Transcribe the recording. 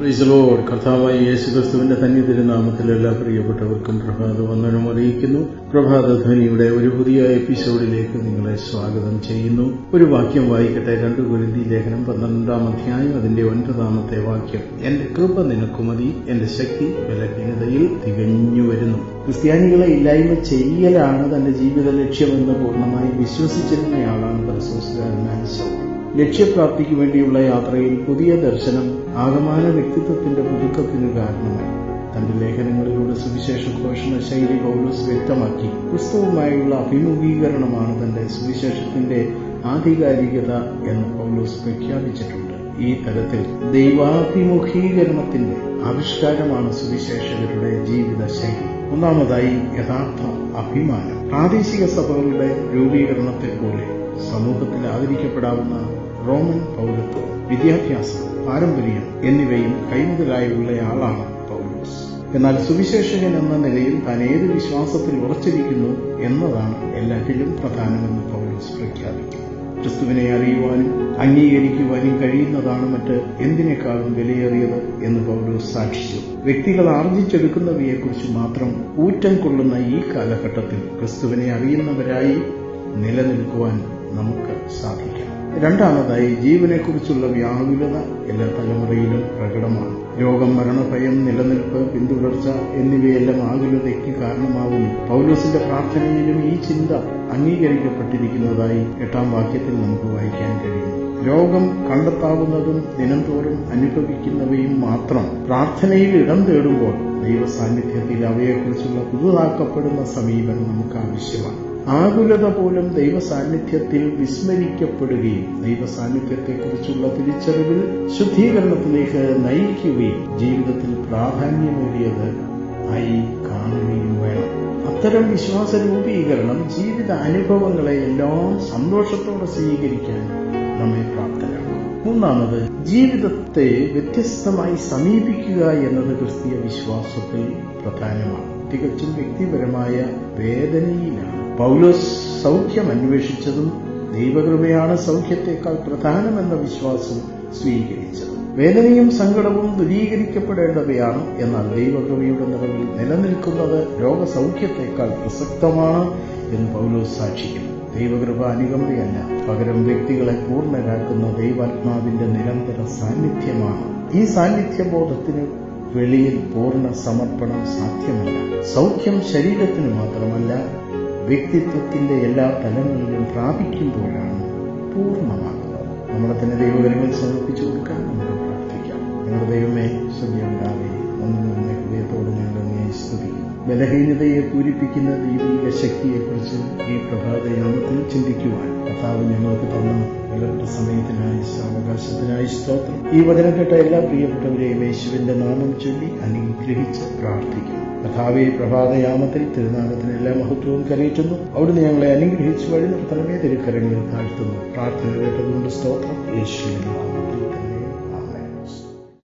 പ്രീസലോഡ് കർത്താവായി യേശു ക്രിസ്തുവിന്റെ തന്നെ തിരുനാമത്തിൽ എല്ലാ പ്രിയപ്പെട്ടവർക്കും പ്രഭാത വന്ദനം അറിയിക്കുന്നു. പ്രഭാത ധ്വനിയുടെ ഒരു പുതിയ എപ്പിസോഡിലേക്ക് നിങ്ങളെ സ്വാഗതം ചെയ്യുന്നു. ഒരു വാക്യം വായിക്കട്ടെ. രണ്ട് ഗുരുതി ലേഖനം പന്ത്രണ്ടാം അധ്യായം അതിന്റെ ഒൻപതാമത്തെ വാക്യം. എന്റെ കൃപ നിനക്ക് മതി എന്റെ ശക്തി ബലഹീനതയിൽ തികഞ്ഞു വരുന്നു. ക്രിസ്ത്യാനികളെ ഇല്ലായ്മ ചെയ്യലാണ് തന്റെ ജീവിത ലക്ഷ്യമെന്ന് പൂർണമായി വിശ്വസിച്ചിരുന്നയാളാണ് പ്രസോസുകാരനായ ലക്ഷ്യപ്രാപ്തിക്ക് വേണ്ടിയുള്ള യാത്രയിൽ പുതിയ ദർശനം ആകമാന വ്യക്തിത്വത്തിന്റെ പുതുക്കത്തിന് കാരണമായി. തന്റെ ലേഖനങ്ങളിലൂടെ സുവിശേഷ ഘോഷണ ശൈലി പൗലോസ് വ്യക്തമാക്കി. ക്രിസ്തുവുമായുള്ള അഭിമുഖീകരണമാണ് തന്റെ സുവിശേഷത്തിന്റെ ആധികാരികത എന്ന് പൗലോസ് പ്രഖ്യാപിച്ചിട്ടുണ്ട്. ഈ തരത്തിൽ ദൈവാഭിമുഖീകരണത്തിന്റെ ആവിഷ്കാരമാണ് സുവിശേഷകരുടെ ജീവിത ശൈലി ഒന്നാമതായി യഥാർത്ഥ അഭിമാനം. പ്രാദേശിക സഭകളുടെ രൂപീകരണത്തെ പോലെ സമൂഹത്തിൽ ആദരിക്കപ്പെടാവുന്ന റോമൻ പൗരത്വം വിദ്യാഭ്യാസം പാരമ്പര്യം എന്നിവയും കൈമുതലായുള്ളയാളാണ് പൗലോസ്. എന്നാൽ സുവിശേഷകൻ എന്ന നിലയിൽ താൻ ഏത് വിശ്വാസത്തിൽ ഉറച്ചിരിക്കുന്നു എന്നതാണ് എല്ലാറ്റിലും പ്രധാനമെന്ന് പൗലോസ് പ്രഖ്യാപിക്കുന്നു. ക്രിസ്തുവിനെ അറിയുവാനും അംഗീകരിക്കുവാനും കഴിയുന്നതാണ് മറ്റ് എന്തിനേക്കാളും വിലയേറിയത് എന്ന് പൗലോസ് സാക്ഷിച്ചു. വ്യക്തികൾ ആർജിച്ചെടുക്കുന്നവയെക്കുറിച്ച് മാത്രം ഊറ്റം കൊള്ളുന്ന ഈ കാലഘട്ടത്തിൽ ക്രിസ്തുവിനെ അറിയുന്നവരായി നിലനിൽക്കുവാൻ നമുക്ക് സാധിക്കാം രണ്ടാമതായി ജീവനെക്കുറിച്ചുള്ള വ്യാകുലത എല്ലാ തലമുറയിലും പ്രകടമാണ്. രോഗം മരണഭയം നിലനിൽപ്പ് പിന്തുടർച്ച എന്നിവയെല്ലാം ആകുലതയ്ക്ക് കാരണമാകുന്നു പൗലോസിന്റെ പ്രാർത്ഥനയിലും ഈ ചിന്ത അംഗീകരിക്കപ്പെട്ടിരിക്കുന്നതായി എട്ടാം വാക്യത്തിൽ നമുക്ക് വായിക്കാൻ കഴിയും. രോഗം കണ്ടെത്താവുന്നതും ദിനംതോറും അനുഭവിക്കുന്നവയും മാത്രം പ്രാർത്ഥനയിൽ ഇടം തേടുമ്പോൾ ദൈവസാന്നിധ്യത്തിൽ അവയെക്കുറിച്ചുള്ള പുതുതാക്കപ്പെടുന്ന സമീപനം നമുക്ക് ആവശ്യമാണ്. ആകുലത പോലും ദൈവസാന്നിധ്യത്തിൽ വിസ്മരിക്കപ്പെടുകയും ദൈവസാന്നിധ്യത്തെക്കുറിച്ചുള്ള തിരിച്ചറിവിൽ ശുദ്ധീകരണത്തിലേക്ക് നയിക്കുകയും ജീവിതത്തിൽ പ്രാധാന്യമേറിയത് ആയി കാണുകയും വേണം. അത്തരം വിശ്വാസ രൂപീകരണം ജീവിത അനുഭവങ്ങളെ എല്ലാം സന്തോഷത്തോടെ സ്വീകരിക്കാൻ നമ്മെ പ്രാപ്തരാക്കും. മൂന്നാമത് ജീവിതത്തെ വ്യത്യസ്തമായി സമീപിക്കുക എന്നത് ക്രിസ്തീയ വിശ്വാസത്തിൽ പ്രധാനമാണ്. തികച്ചും വ്യക്തിപരമായ വേദനയിലാണ്. പൗലോസ് സൗഖ്യം അന്വേഷിച്ചതും ദൈവകൃപയാണ് സൗഖ്യത്തെക്കാൾ പ്രധാനമെന്ന വിശ്വാസം സ്വീകരിച്ചത്. വേദനയും സങ്കടവും ദുരീകരിക്കപ്പെടേണ്ടവയാണ് എന്നാൽ ദൈവകൃപയുടെ നിറവിൽ നിലനിൽക്കുന്നത് രോഗസൗഖ്യത്തെക്കാൾ പ്രസക്തമാണ് എന്ന് പൗലോസ് സാക്ഷിക്കുന്നു. ദൈവകൃപ അനുകമ്പയല്ല. പകരം വ്യക്തികളെ പൂർണരാക്കുന്ന ദൈവാത്മാവിന്റെ നിരന്തര സാന്നിധ്യമാണ്. ഈ സാന്നിധ്യബോധത്തിന് വെളിയിൽ പൂർണ സമർപ്പണം സാധ്യമല്ല. സൗഖ്യം ശരീരത്തിന് മാത്രമല്ല വ്യക്തിത്വത്തിന്റെ എല്ലാ തലങ്ങളിലും പ്രാപിക്കുമ്പോഴാണ് പൂർണമാകുന്നത്. നമ്മളെ തന്നെ ദൈവകരങ്ങൾ സമർപ്പിച്ചു കൊടുക്കാൻ നമുക്ക് പ്രാർത്ഥിക്കാം. ഞങ്ങളുടെ ദൈവമേ ശ്രദ്ധയുണ്ടാവേ ഒന്ന് നിന്നെ ഹൃദയത്തോട് ഞങ്ങൾ അങ്ങേ ബലഹീനതയെ പൂരിപ്പിക്കുന്ന ദൈവിക ശക്തിയെക്കുറിച്ച് ഈ പ്രഭാതയാമത്തിൽ ചിന്തിക്കുവാൻ കർത്താവ് ഞങ്ങൾക്ക് തന്ന സമയത്തിനായി സാവകാശത്തിനായി സ്തോത്രം. ഈ വചനം കേട്ട എല്ലാ പ്രിയപ്പെട്ടവരെയും യേശുവിന്റെ നാമം ചൊല്ലി അനുഗ്രഹിച്ച് പ്രാർത്ഥിക്കുന്നു. കഥാവെ പ്രഭാതയാമത്തിൽ തിരുനാമത്തിന് എല്ലാ മഹത്വവും കരയറ്റുന്നു. അവിടുന്ന് ഞങ്ങളെ അനുഗ്രഹിച്ച് വഴി നിർത്തണമേ തിരുക്കരങ്ങളിൽ താഴ്ത്തുന്നു. പ്രാർത്ഥന കേട്ടതുകൊണ്ട് സ്തോത്രം. യേശുവിന്റെ നാമം